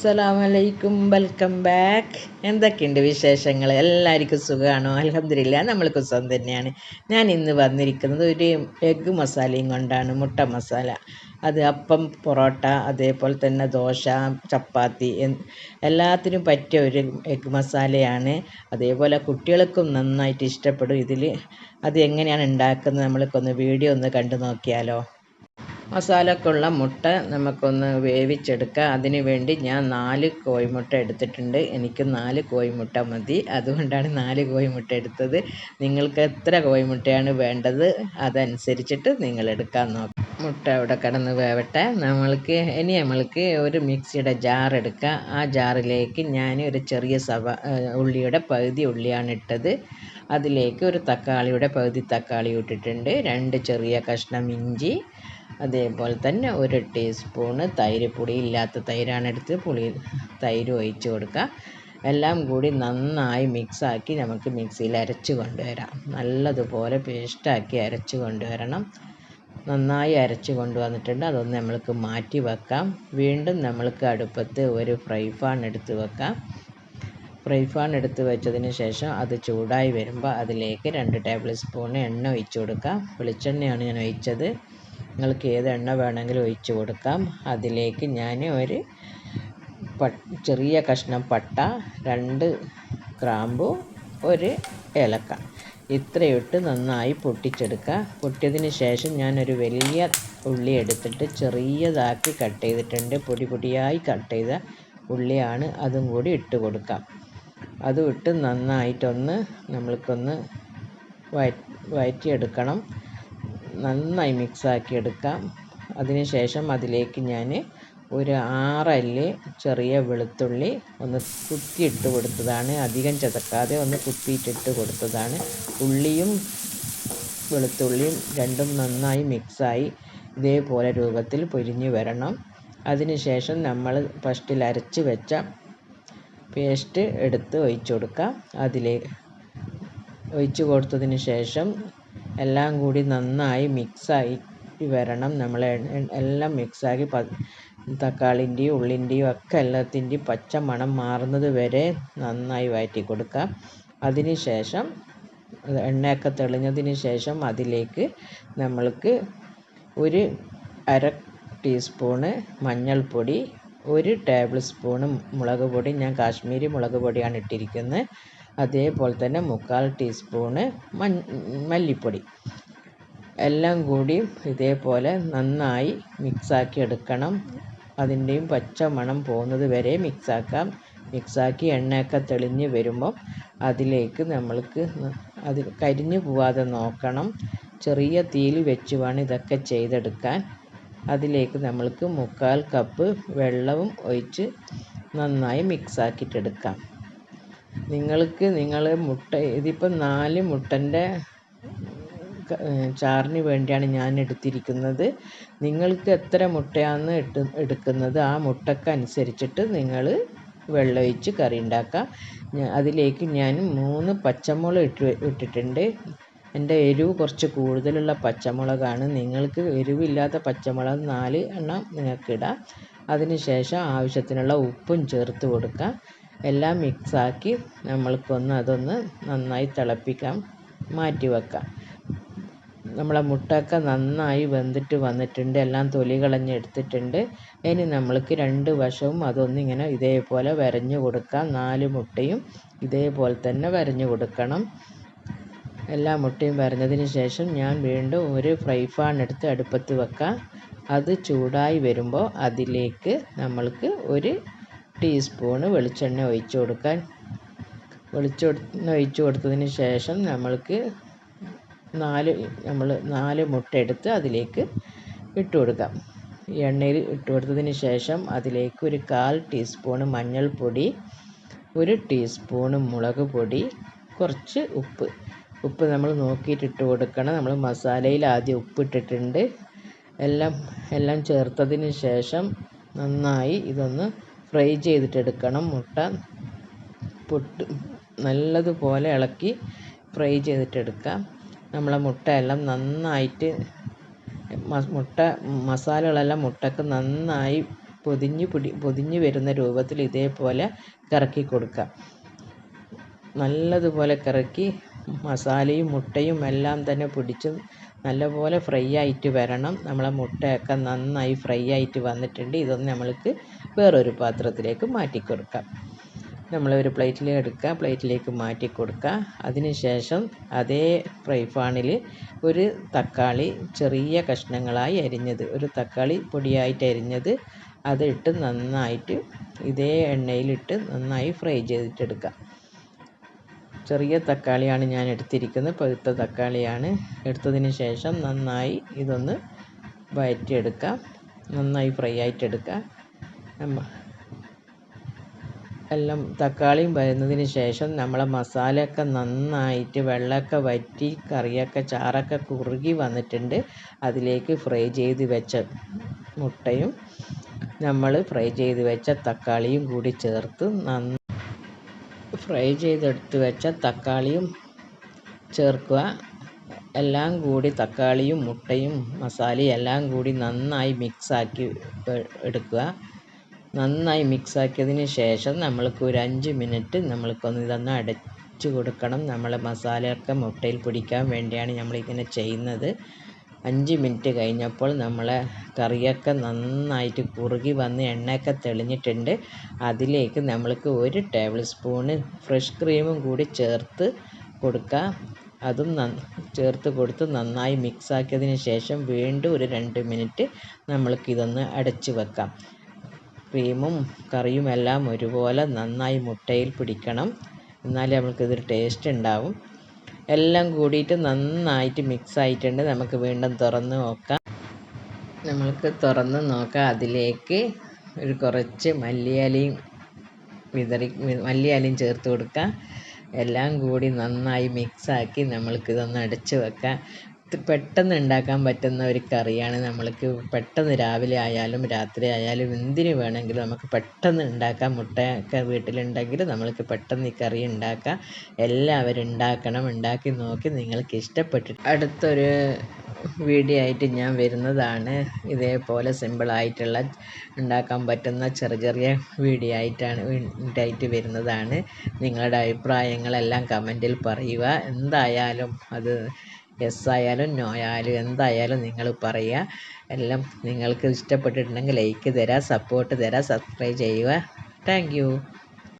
അസ്സലാമലൈക്കും. Welcome back എന്തൊക്കെയുണ്ട് വിശേഷങ്ങൾ എല്ലാവർക്കും സുഖമാണോ അലഹമില്ല നമ്മൾക്ക് സുഖം തന്നെയാണ്. ഞാൻ ഇന്ന് വന്നിരിക്കുന്നത് ഒരു എഗ്ഗ് മസാലയും കൊണ്ടാണ് മുട്ട മസാല. അത് അപ്പം പൊറോട്ട അതേപോലെ തന്നെ ദോശ ചപ്പാത്തി എല്ലാത്തിനും പറ്റിയ ഒരു എഗ്ഗ് മസാലയാണ്. അതേപോലെ കുട്ടികൾക്കും നന്നായിട്ട് ഇഷ്ടപ്പെടും ഇതിൽ അത് എങ്ങനെയാണ് ഉണ്ടാക്കുന്നത്? നമ്മൾക്കൊന്ന് വീഡിയോ ഒന്ന് കണ്ടു നോക്കിയാലോ? മസാലക്കുള്ള മുട്ട നമുക്കൊന്ന് വേവിച്ചെടുക്കാം. അതിന് വേണ്ടി ഞാൻ നാല് കോഴിമുട്ട എടുത്തിട്ടുണ്ട്. എനിക്ക് നാല് കോഴിമുട്ട മതി. അതുകൊണ്ടാണ് നാല് കോഴിമുട്ട എടുത്തത്. നിങ്ങൾക്ക് എത്ര കോഴിമുട്ടയാണ് വേണ്ടത് അതനുസരിച്ചിട്ട് നിങ്ങൾ എടുക്കാൻ നോക്കാം. മുട്ട അവിടെ കിടന്ന് വേവട്ടെ. നമ്മൾക്ക് ഇനി നമ്മൾക്ക് ഒരു മിക്സിയുടെ ജാർ എടുക്കുക ആ ജാറിലേക്ക് ഞാൻ ഒരു ചെറിയ സവ ഉള്ളിയുടെ പകുതി ഉള്ളിയാണ് ഇട്ടത്. അതിലേക്ക് ഒരു തക്കാളിയുടെ പകുതി തക്കാളി ഇട്ടിട്ടുണ്ട്. രണ്ട് ചെറിയ കഷ്ണം ഇഞ്ചി അതേപോലെ തന്നെ ഒരു ടീസ്പൂണ് തൈര് പൊടി ഇല്ലാത്ത തൈരാണ് എടുത്ത് പുളി തൈര് ഒഴിച്ച് കൊടുക്കുക. എല്ലാം കൂടി നന്നായി മിക്സാക്കി നമുക്ക് മിക്സിയിൽ അരച്ച് കൊണ്ടുവരാം. നല്ലതുപോലെ പേസ്റ്റാക്കി അരച്ച് കൊണ്ടുവരണം. നന്നായി അരച്ച് കൊണ്ടുവന്നിട്ടുണ്ട്. അതൊന്ന് നമ്മൾക്ക് മാറ്റി വെക്കാം. വീണ്ടും നമ്മൾക്ക് അടുപ്പത്ത് ഒരു ഫ്രൈ പാൻ എടുത്ത് വെക്കാം. ഫ്രൈ പാൻ എടുത്ത് വെച്ചതിന് ശേഷം അത് ചൂടായി വരുമ്പോൾ അതിലേക്ക് രണ്ട് ടേബിൾ സ്പൂൺ എണ്ണ ഒഴിച്ച് കൊടുക്കാം. വെളിച്ചെണ്ണയാണ് ഞാൻ ഒഴിച്ചത്. നിങ്ങൾക്ക് ഏത് എണ്ണ വേണമെങ്കിലും ഒഴിച്ച് കൊടുക്കാം. അതിലേക്ക് ഞാൻ ഒരു ചെറിയ കഷ്ണം പട്ട രണ്ട് ഗ്രാമ്പു ഒരു ഏലക്ക. ഇത്രയിട്ട് നന്നായി പൊട്ടിച്ചെടുക്കുക. പൊട്ടിയതിന് ശേഷം ഞാനൊരു വലിയ ഉള്ളി എടുത്തിട്ട് ചെറിയതാക്കി കട്ട് ചെയ്തിട്ടുണ്ട് പൊടി പൊടിയായി കട്ട് ചെയ്ത ഉള്ളിയാണ് അതും കൂടി ഇട്ട് കൊടുക്കാം അതും ഇട്ട് നന്നായിട്ടൊന്ന് നമ്മൾക്കൊന്ന് വയറ്റിയെടുക്കണം. നന്നായി മിക്സാക്കി എടുക്കാം അതിനുശേഷം അതിലേക്ക് ഞാൻ ഒരു ആറല്ലി ചെറിയ വെളുത്തുള്ളി ഒന്ന് കുത്തിയിട്ട് കൊടുത്തതാണ്. അധികം ചതക്കാതെ ഒന്ന് കുത്തിയിട്ടിട്ട് കൊടുത്തതാണ്. ഉള്ളിയും വെളുത്തുള്ളിയും രണ്ടും നന്നായി മിക്സായി ഇതേപോലെ രൂപത്തിൽ പൊരിഞ്ഞു വരണം. അതിനുശേഷം നമ്മൾ ഫസ്റ്റിൽ അരച്ച് വെച്ച പേസ്റ്റ് എടുത്ത് ഒഴിച്ചു കൊടുക്കാം. അതിലേക്ക് ഒഴിച്ചു കൊടുത്തതിന് ശേഷം എല്ലാം കൂടി നന്നായി മിക്സായി വരണം. നമ്മൾ എല്ലാം മിക്സാക്കി തക്കാളിന്റെയും ഉള്ളിന്റെയും ഒക്കെ എല്ലാത്തിന്റെയും പച്ച മണം മാറുന്നത് വരെ നന്നായി വഴറ്റി കൊടുക്കാം. അതിന് ശേഷം എണ്ണയൊക്കെ തെളിഞ്ഞതിന് ശേഷം അതിലേക്ക് നമ്മൾക്ക് ഒരു അര ടീസ്പൂണ് മഞ്ഞൾപ്പൊടി ഒരു ടേബിൾ സ്പൂണ് മുളക് പൊടി. ഞാൻ കാശ്മീരി മുളക് പൊടിയാണ് ഇട്ടിരിക്കുന്നത്. അതേപോലെ തന്നെ മുക്കാൽ ടീസ്പൂണ് മല്ലിപ്പൊടി. എല്ലാം കൂടി ഇതേപോലെ നന്നായി മിക്സാക്കി എടുക്കണം. അതിന്റെയും പച്ച മണം പോകുന്നത് വരെ മിക്സാക്കാം. മിക്സാക്കി എണ്ണയൊക്കെ തെളിഞ്ഞ് വരുമ്പോൾ അതിലേക്ക് നമ്മൾക്ക് അത് കരിഞ്ഞു പോവാതെ നോക്കണം. ചെറിയ തീയിൽ വെച്ച് വേണം ഇതൊക്കെ ചെയ്തെടുക്കാൻ. അതിലേക്ക് നമ്മൾക്ക് മുക്കാൽ കപ്പ് വെള്ളവും ഒഴിച്ച് നന്നായി മിക്സാക്കിയിട്ടെടുക്കാം. നിങ്ങൾക്ക് നിങ്ങൾ മുട്ട ഇതിപ്പം നാല് മുട്ടന്റെ ചാറിന് വേണ്ടിയാണ് ഞാൻ എടുത്തിരിക്കുന്നത്. നിങ്ങൾക്ക് എത്ര മുട്ടയാണ് ഇട്ട് എടുക്കുന്നത് ആ മുട്ടക്കനുസരിച്ചിട്ട് നിങ്ങൾ വെള്ളമൊഴിച്ച് കറി ഉണ്ടാക്കാം. അതിലേക്ക് ഞാൻ മൂന്ന് പച്ചമുളക് ഇട്ട് ഇട്ടിട്ടുണ്ട്. എന്റെ എരിവ് കുറച്ച് കൂടുതലുള്ള പച്ചമുളകാണ്. നിങ്ങൾക്ക് എരിവില്ലാത്ത പച്ചമുളക് നാല് എണ്ണം നിങ്ങൾക്ക് ഇടാം അതിന് ശേഷം ആവശ്യത്തിനുള്ള ഉപ്പും ചേർത്ത് കൊടുക്കാം. എല്ലാം മിക്സാക്കി നമ്മൾക്കൊന്ന് അതൊന്ന് നന്നായി തിളപ്പിക്കാം. മാറ്റി വെക്കാം. നമ്മളെ മുട്ടയൊക്കെ നന്നായി വെന്തിട്ട് വന്നിട്ടുണ്ട്. എല്ലാം തൊലി കളഞ്ഞ് എടുത്തിട്ടുണ്ട്. ഇനി നമ്മൾക്ക് രണ്ട് വശവും അതൊന്നിങ്ങനെ ഇതേപോലെ വരഞ്ഞു കൊടുക്കാം. നാല് മുട്ടയും ഇതേപോലെ തന്നെ വരഞ്ഞു കൊടുക്കണം. എല്ലാ മുട്ടയും വരഞ്ഞതിന് ശേഷം ഞാൻ വീണ്ടും ഒരു ഫ്രൈ പാൻ എടുത്ത് അടുപ്പത്ത് വെക്കാം. അത് ചൂടായി വരുമ്പോൾ അതിലേക്ക് നമ്മൾക്ക് ഒരു ടീസ്പൂണ് വെളിച്ചെണ്ണ ഒഴിച്ചു കൊടുക്കാൻ. വെളിച്ചെണ്ണ ഒഴിച്ചു കൊടുത്തതിന് ശേഷം നമ്മൾക്ക് നാല് നമ്മൾ നാല് മുട്ട എടുത്ത് അതിലേക്ക് ഇട്ട് കൊടുക്കാം. എണ്ണയിൽ ഇട്ട് കൊടുത്തതിന് ശേഷം അതിലേക്ക് ഒരു കാൽ ടീസ്പൂണ് മഞ്ഞൾപ്പൊടി ഒരു ടീസ്പൂണ് മുളക് പൊടി കുറച്ച് ഉപ്പ്. ഉപ്പ് നമ്മൾ നോക്കിയിട്ട് ഇട്ട് കൊടുക്കണം. നമ്മൾ മസാലയിൽ ആദ്യം ഉപ്പ് ഇട്ടിട്ടുണ്ട്. എല്ലാം എല്ലാം ചേർത്തതിന് ശേഷം നന്നായി ഇതൊന്ന് ഫ്രൈ ചെയ്തിട്ടെടുക്കണം. മുട്ട പൊട്ട് നല്ലതുപോലെ ഇളക്കി ഫ്രൈ ചെയ്തിട്ടെടുക്കാം. നമ്മളെ മുട്ട എല്ലാം നന്നായിട്ട് മുട്ട മസാലകളെല്ലാം മുട്ടക്ക് നന്നായി പൊതിഞ്ഞ് പിടി പൊതിഞ്ഞ് വരുന്ന രൂപത്തിൽ ഇതേപോലെ കറക്കി കൊടുക്കുക നല്ലതുപോലെ കറക്കി മസാലയും മുട്ടയും എല്ലാം തന്നെ പിടിച്ച് നല്ലപോലെ ഫ്രൈ ആയിട്ട് വരണം. നമ്മളെ മുട്ടയൊക്കെ നന്നായി ഫ്രൈ ആയിട്ട് വന്നിട്ടുണ്ട്. ഇതൊന്ന് നമ്മൾക്ക് വേറൊരു പാത്രത്തിലേക്ക് മാറ്റി കൊടുക്കാം നമ്മൾ ഒരു പ്ലേറ്റിൽ എടുക്കുക പ്ലേറ്റിലേക്ക് മാറ്റി കൊടുക്കുക അതിനുശേഷം അതേ ഫ്രൈ പാനിൽ ഒരു തക്കാളി ചെറിയ കഷ്ണങ്ങളായി അരിഞ്ഞത് ഒരു തക്കാളി പൊടിയായിട്ട് അരിഞ്ഞത് അതിട്ട് നന്നായിട്ട് ഇതേ എണ്ണയിലിട്ട് നന്നായി ഫ്രൈ ചെയ്തിട്ടെടുക്കുക. ചെറിയ തക്കാളിയാണ് ഞാൻ എടുത്തിരിക്കുന്നത് പഴുത്ത തക്കാളിയാണ്. എടുത്തതിന് ശേഷം നന്നായി ഇതൊന്ന് വഴറ്റിയെടുക്കാം നന്നായി ഫ്രൈ ആയിട്ടെടുക്കുക. എല്ലാം തക്കാളിയും വരുന്നതിന് ശേഷം നമ്മൾ മസാലയൊക്കെ നന്നായിട്ട് വെള്ളമൊക്കെ വറ്റി കറിയൊക്കെ ചാറൊക്കെ കുറുകി വന്നിട്ടുണ്ട്. അതിലേക്ക് ഫ്രൈ ചെയ്ത് വെച്ച മുട്ടയും നമ്മൾ ഫ്രൈ ചെയ്ത് വെച്ച തക്കാളിയും കൂടി ചേർത്ത് നന്ന ഫ്രൈ ചെയ്തെടുത്ത് വെച്ച തക്കാളിയും ചേർക്കുക. എല്ലാം കൂടി തക്കാളിയും മുട്ടയും മസാലയും എല്ലാം കൂടി നന്നായി മിക്സാക്കി എടുക്കുക നന്നായി മിക്സാക്കിയതിന് ശേഷം നമ്മൾക്ക് ഒരു അഞ്ച് മിനിറ്റ് നമ്മൾക്കൊന്ന് ഇതൊന്ന് അടച്ചു കൊടുക്കണം. നമ്മൾ മസാലയൊക്കെ മുട്ടയിൽ പിടിക്കാൻ വേണ്ടിയാണ് നമ്മളിങ്ങനെ ചെയ്യുന്നത്. അഞ്ച് മിനിറ്റ് കഴിഞ്ഞപ്പോൾ നമ്മളെ കറിയൊക്കെ നന്നായിട്ട് കുറുകി വന്ന് എണ്ണയൊക്കെ തെളിഞ്ഞിട്ടുണ്ട്. അതിലേക്ക് നമ്മൾക്ക് ഒരു ടേബിൾ സ്പൂണ് ഫ്രഷ് ക്രീമും കൂടി ചേർത്ത് കൊടുക്കാം. അതും ചേർത്ത് കൊടുത്ത് നന്നായി മിക്സാക്കിയതിന് ശേഷം വീണ്ടും ഒരു രണ്ട് മിനിറ്റ് നമ്മൾക്കിതൊന്ന് അടച്ച് വെക്കാം. ക്രീമും കറിയും എല്ലാം ഒരുപോലെ നന്നായി മുട്ടയിൽ പിടിക്കണം. എന്നാലേ നമുക്കിതൊരു ടേസ്റ്റ് ഉണ്ടാവും. എല്ലാം കൂടിയിട്ട് നന്നായിട്ട് മിക്സ് ആയിട്ടുണ്ട്. നമുക്ക് വീണ്ടും തുറന്ന് നോക്കാം. നമ്മൾക്ക് തുറന്ന് നോക്കാം. അതിലേക്ക് ഒരു കുറച്ച് മല്ലിയിലയും വിതറി മല്ലിയിലയും ചേർത്ത് കൊടുക്കാം. എല്ലാം കൂടി നന്നായി മിക്സാക്കി നമ്മൾക്കിതൊന്ന് അടച്ച് വെക്കാം. പെട്ടെന്ന് ഉണ്ടാക്കാൻ പറ്റുന്ന ഒരു കറിയാണ് നമ്മൾക്ക് പെട്ടെന്ന് രാവിലെ ആയാലും രാത്രി ആയാലും എന്തിന് വേണമെങ്കിലും നമുക്ക് പെട്ടെന്ന് ഉണ്ടാക്കാം മുട്ടയൊക്കെ വീട്ടിലുണ്ടെങ്കിൽ നമ്മൾക്ക് പെട്ടെന്ന് ഈ കറി ഉണ്ടാക്കാം എല്ലാവരും ഉണ്ടാക്കണം ഉണ്ടാക്കി നോക്കി നിങ്ങൾക്ക് ഇഷ്ടപ്പെട്ടിട്ട്. അടുത്തൊരു വീഡിയോ ആയിട്ട് ഞാൻ വരുന്നതാണ്. ഇതേപോലെ സിമ്പിളായിട്ടുള്ള ഉണ്ടാക്കാൻ പറ്റുന്ന ചെറിയ ചെറിയ വീഡിയോ ആയിട്ടാണ് ആയിട്ട് വരുന്നതാണ്. നിങ്ങളുടെ അഭിപ്രായങ്ങളെല്ലാം കമന്റിൽ പറയുക. എന്തായാലും അത് യെസ് ആയാലും നോ ആയാലും എന്തായാലും നിങ്ങൾ പറയുക എല്ലാം നിങ്ങൾക്ക് ഇഷ്ടപ്പെട്ടിട്ടുണ്ടെങ്കിൽ ലൈക്ക് തരാം സപ്പോർട്ട് തരാം സബ്സ്ക്രൈബ് ചെയ്യുക താങ്ക്